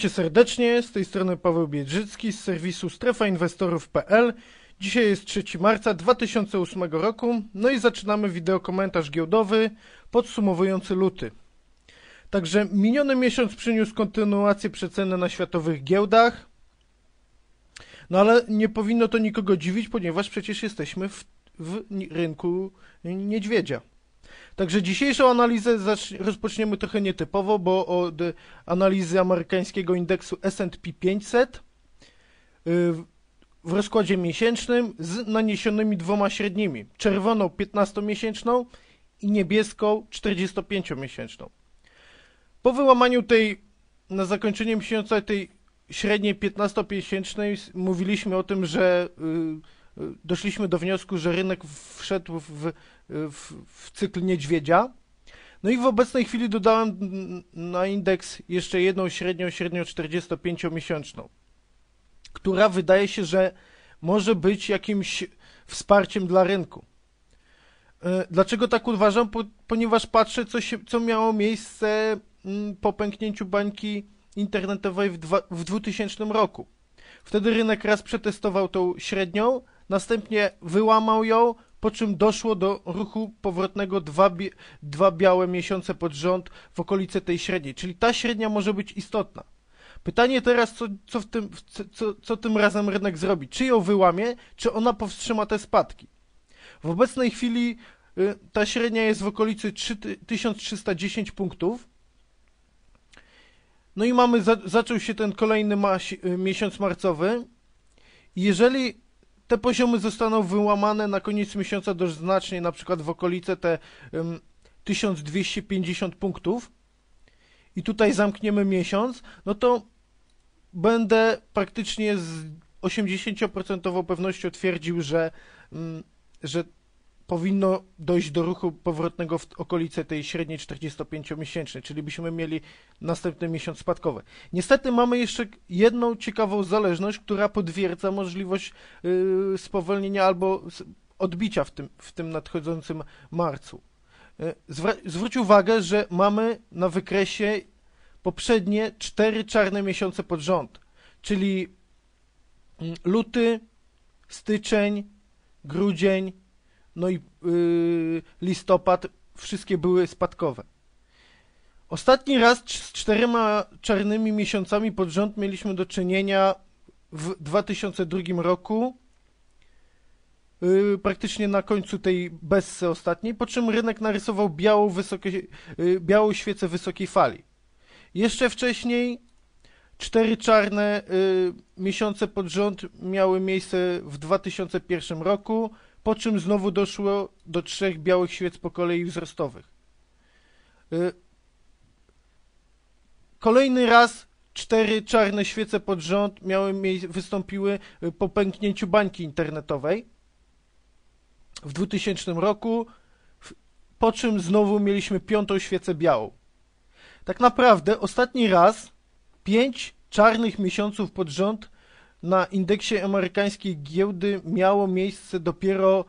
Cię serdecznie, z tej strony Paweł Biedrzycki z serwisu strefainwestorów.pl. Dzisiaj jest 3 marca 2008 roku, no i zaczynamy wideo komentarz giełdowy podsumowujący luty. Także miniony miesiąc przyniósł kontynuację przeceny na światowych giełdach, no ale nie powinno to nikogo dziwić, ponieważ przecież jesteśmy w, w rynku niedźwiedzia. Także dzisiejszą analizę rozpoczniemy trochę nietypowo, bo od analizy amerykańskiego indeksu S&P 500 y, w rozkładzie miesięcznym z naniesionymi dwoma średnimi. Czerwoną 15-miesięczną i niebieską 45-miesięczną. Po wyłamaniu tej, na zakończenie miesiąca tej średniej 15-miesięcznej mówiliśmy o tym, że yy, doszliśmy do wniosku, że rynek wszedł w, w, w cykl niedźwiedzia. No i w obecnej chwili dodałem na indeks jeszcze jedną średnią, średnią 45-miesięczną, która wydaje się, że może być jakimś wsparciem dla rynku. E, dlaczego tak uważam? Po, ponieważ patrzę, co, się, co miało miejsce mm, po pęknięciu bańki internetowej w, w 2000 roku. Wtedy rynek raz przetestował tą średnią, następnie wyłamał ją, po czym doszło do ruchu powrotnego dwa, dwa białe miesiące pod rząd w okolice tej średniej, czyli ta średnia może być istotna. Pytanie teraz, co, co, w tym, co, co tym razem rynek zrobi? Czy ją wyłamie, czy ona powstrzyma te spadki? W obecnej chwili y, ta średnia jest w okolicy 1310 punktów. No i mamy, za, zaczął się ten kolejny y, miesiąc marcowy. Jeżeli te poziomy zostaną wyłamane na koniec miesiąca dość znacznie, na przykład w okolice te um, 1250 punktów. I tutaj zamkniemy miesiąc, no to będę praktycznie z 80% pewnością twierdził, że, um, że powinno dojść do ruchu powrotnego w okolice tej średniej 45-miesięcznej, czyli byśmy mieli następny miesiąc spadkowy. Niestety mamy jeszcze jedną ciekawą zależność, która potwierdza możliwość yy, spowolnienia albo odbicia w tym, w tym nadchodzącym marcu. Yy, zwróć uwagę, że mamy na wykresie poprzednie cztery czarne miesiące pod rząd, czyli mm, luty, styczeń, grudzień, no i yy, listopad, wszystkie były spadkowe. Ostatni raz z czterema czarnymi miesiącami pod rząd mieliśmy do czynienia w 2002 roku, yy, praktycznie na końcu tej bessy ostatniej, po czym rynek narysował białą, wysokie, yy, białą świecę wysokiej fali. Jeszcze wcześniej cztery czarne yy, miesiące pod rząd miały miejsce w 2001 roku, po czym znowu doszło do trzech białych świec po kolei wzrostowych. Y, kolejny raz cztery czarne świece pod rząd miały wystąpiły y, po pęknięciu bańki internetowej w 2000 roku, po czym znowu mieliśmy piątą świecę białą. Tak naprawdę ostatni raz pięć czarnych miesiąców pod rząd na indeksie amerykańskiej giełdy miało miejsce dopiero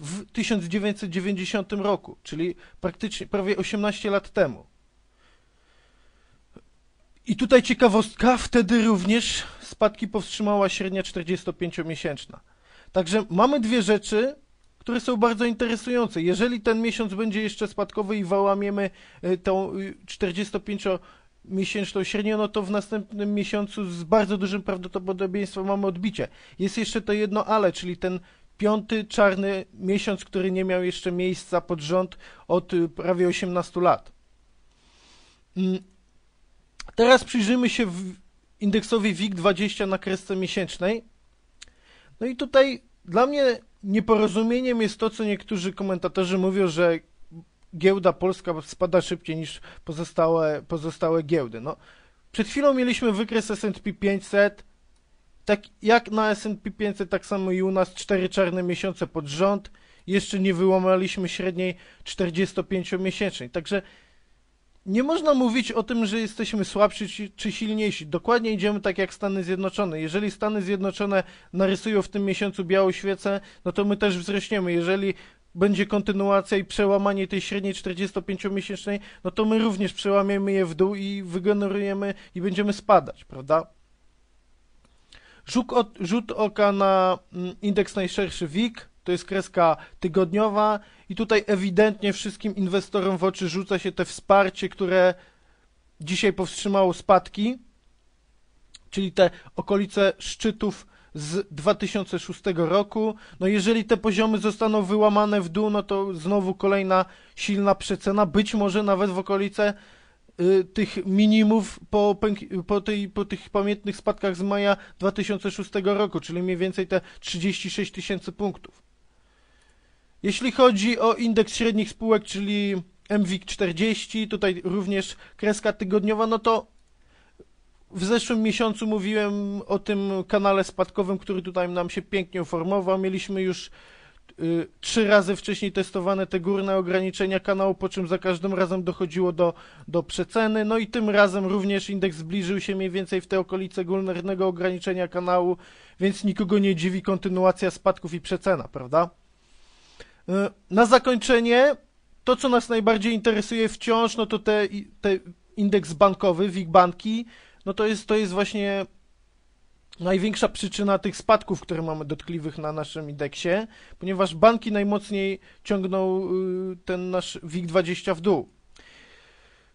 w 1990 roku, czyli praktycznie prawie 18 lat temu. I tutaj ciekawostka, wtedy również spadki powstrzymała średnia 45-miesięczna. Także mamy dwie rzeczy, które są bardzo interesujące. Jeżeli ten miesiąc będzie jeszcze spadkowy i wyłamiemy e, tą 45 miesięczną średnią, no to w następnym miesiącu z bardzo dużym prawdopodobieństwem mamy odbicie. Jest jeszcze to jedno ale, czyli ten piąty czarny miesiąc, który nie miał jeszcze miejsca pod rząd od prawie 18 lat. Mm. Teraz przyjrzymy się indeksowi WIG20 na kresce miesięcznej. No i tutaj dla mnie nieporozumieniem jest to, co niektórzy komentatorzy mówią, że giełda polska spada szybciej niż pozostałe, pozostałe giełdy. No, przed chwilą mieliśmy wykres S&P 500, tak jak na S&P 500, tak samo i u nas cztery czarne miesiące pod rząd, jeszcze nie wyłamaliśmy średniej 45-miesięcznej, także nie można mówić o tym, że jesteśmy słabsi czy silniejsi. Dokładnie idziemy tak jak Stany Zjednoczone. Jeżeli Stany Zjednoczone narysują w tym miesiącu białą świecę, no to my też wzrośniemy. Jeżeli będzie kontynuacja i przełamanie tej średniej 45-miesięcznej, no to my również przełamiemy je w dół i wygenerujemy i będziemy spadać, prawda? Rzut, rzut oka na mm, indeks najszerszy WIG, to jest kreska tygodniowa i tutaj ewidentnie wszystkim inwestorom w oczy rzuca się te wsparcie, które dzisiaj powstrzymało spadki, czyli te okolice szczytów z 2006 roku. No jeżeli te poziomy zostaną wyłamane w dół, no to znowu kolejna silna przecena, być może nawet w okolice y, tych minimów po, po, tej, po tych pamiętnych spadkach z maja 2006 roku, czyli mniej więcej te 36 tysięcy punktów. Jeśli chodzi o indeks średnich spółek, czyli MWIG 40, tutaj również kreska tygodniowa, no to w zeszłym miesiącu mówiłem o tym kanale spadkowym, który tutaj nam się pięknie uformował. Mieliśmy już y, trzy razy wcześniej testowane te górne ograniczenia kanału, po czym za każdym razem dochodziło do, do przeceny. No i tym razem również indeks zbliżył się mniej więcej w te okolice górnego ograniczenia kanału, więc nikogo nie dziwi kontynuacja spadków i przecena, prawda? Y, na zakończenie, to co nas najbardziej interesuje wciąż, no to te, te indeks bankowy, WIG banki, no to jest, to jest właśnie największa przyczyna tych spadków, które mamy dotkliwych na naszym indeksie, ponieważ banki najmocniej ciągną y, ten nasz WIG20 w dół.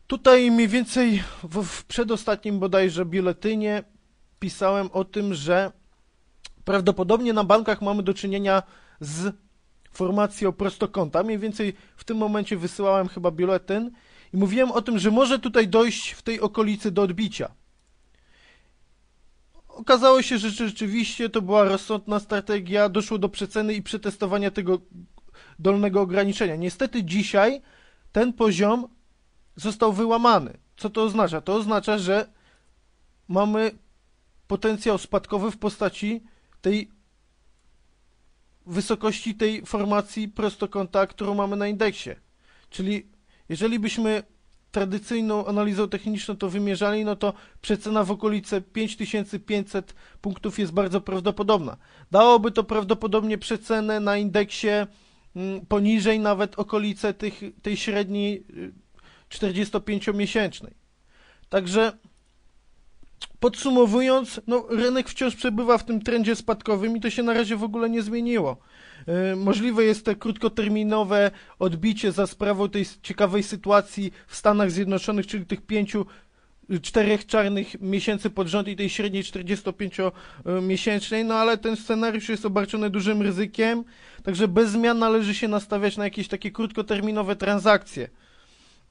Tutaj mniej więcej w, w przedostatnim bodajże biuletynie pisałem o tym, że prawdopodobnie na bankach mamy do czynienia z formacją prostokąta. Mniej więcej w tym momencie wysyłałem chyba biuletyn i mówiłem o tym, że może tutaj dojść w tej okolicy do odbicia. Okazało się, że rzeczywiście to była rozsądna strategia, doszło do przeceny i przetestowania tego dolnego ograniczenia. Niestety dzisiaj ten poziom został wyłamany. Co to oznacza? To oznacza, że mamy potencjał spadkowy w postaci tej wysokości tej formacji prostokąta, którą mamy na indeksie. Czyli jeżeli byśmy tradycyjną analizą techniczną to wymierzali, no to przecena w okolice 5500 punktów jest bardzo prawdopodobna. Dałoby to prawdopodobnie przecenę na indeksie mm, poniżej nawet okolice tych, tej średniej 45-miesięcznej. Y, Także podsumowując, no, rynek wciąż przebywa w tym trendzie spadkowym i to się na razie w ogóle nie zmieniło. E, możliwe jest te krótkoterminowe odbicie za sprawą tej ciekawej sytuacji w Stanach Zjednoczonych, czyli tych pięciu czterech czarnych miesięcy pod rząd i tej średniej 45-miesięcznej, no ale ten scenariusz jest obarczony dużym ryzykiem, także bez zmian należy się nastawiać na jakieś takie krótkoterminowe transakcje.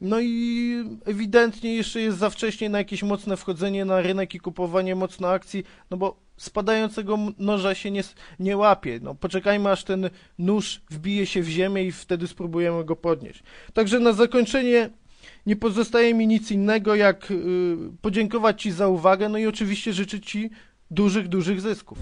No i ewidentnie jeszcze jest za wcześnie na jakieś mocne wchodzenie na rynek i kupowanie mocno akcji, no bo spadającego noża się nie, nie łapie. No, poczekajmy aż ten nóż wbije się w ziemię i wtedy spróbujemy go podnieść. Także na zakończenie nie pozostaje mi nic innego jak yy, podziękować Ci za uwagę, no i oczywiście życzyć Ci dużych, dużych zysków.